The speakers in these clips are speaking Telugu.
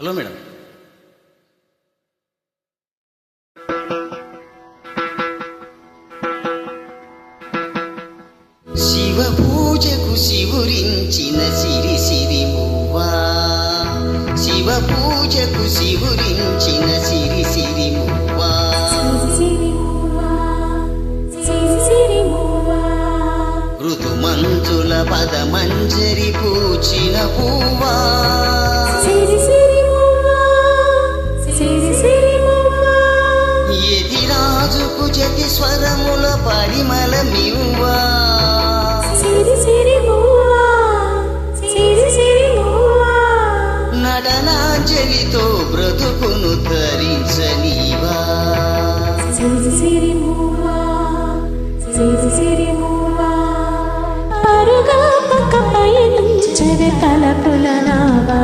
Hello madam. శివ పూజకు శివురించిన సిరి సిరి స్వరముల పరిమళమివ్వా సిరిసిరిమువ్వా, సిరిసిరిమువ్వా, నడనాంజలితో బ్రతుకును ధరించనీవా. సిరిసిరిమువ్వా, సిరిసిరిమువ్వా. పరుగా పక్క పయనించవే తలపుల నావా.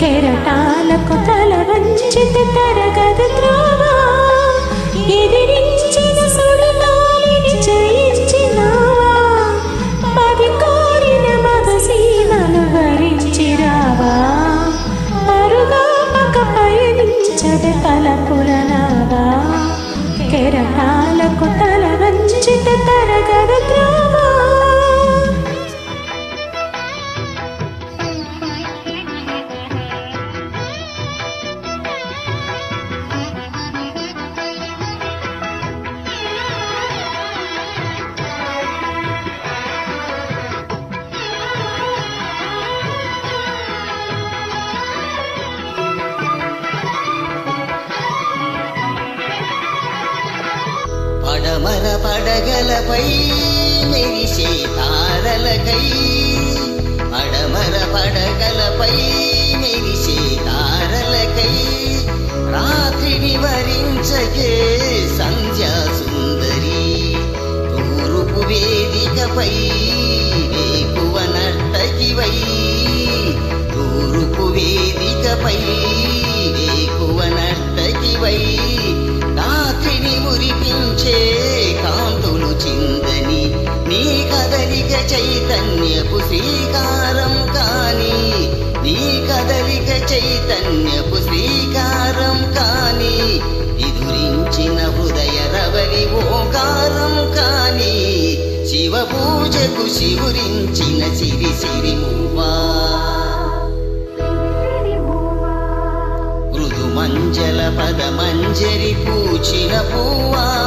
కెరటాలకు తల వంచితే తరగదు త్రోవా. కెరటాలకు తల వంచితే తరగదు త్రోవా పడమర పడగలపై మెరిసే తారలకై. పడమర పడగలపై మెరిసే తారలకై. రాత్రిని వరించగే సంధ్యా సుందరి. తూరుపు వేదికపై వేకువ నర్తకివై తూరుపు వేదికపై వేకువ నర్తకివై చైతన్యపు శ్రీకారం కాని నీ కదలిక చైతన్యపు శ్రీకారం కాని ఎదురించిన హృదయ రవలి ఓకారం కాని శివ పూజకు శివురించిన సిరి సిరి మువ్వా. మృదు మంజల పద మంజరి పూచిన పువ్వా.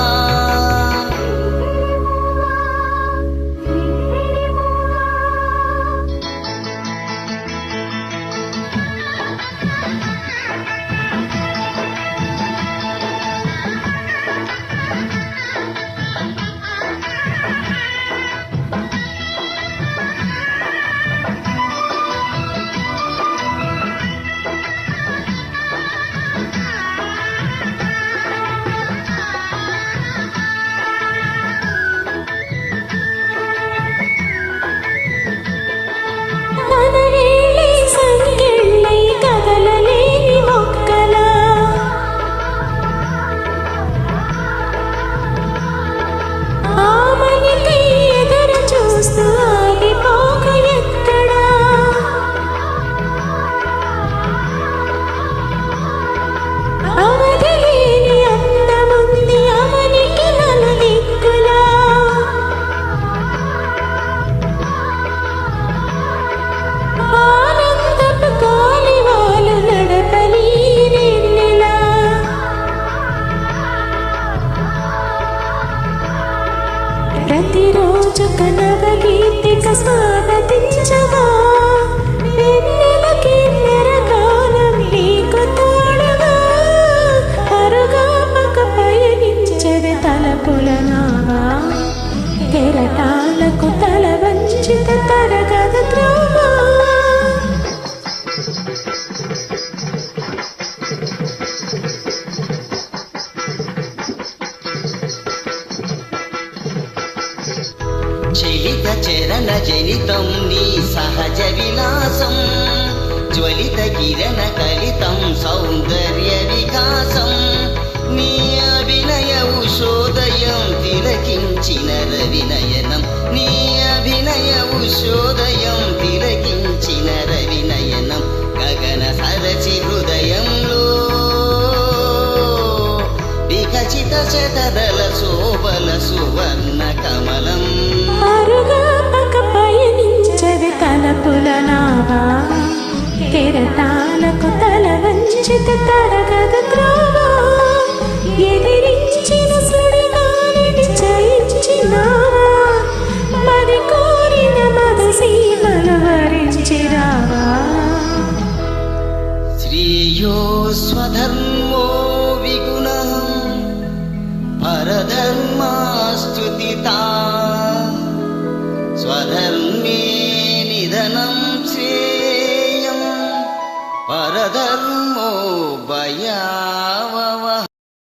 still 色。మిలిత చరణ జనితం నీ సహజ విలాసం. జ్వలిత కిరణ కలితం సౌందర్య వికాసం. నీ అభినయ ఉషోదయం తిలకించిన రవినయనం. నీ అభినయ ఉషోదయం తిలకించిన రవినయనం. గగన సరసి హృదయంలో వికచిత శతదల శోభల సువర్ణ కమలం. తలపుల నావా కెరటాలకు తల వంచిత తరగదు త్రోవ? ఎదిరించిన సుడిగాలిని జయించినావా మరి కోరిన మద స్వధర్మ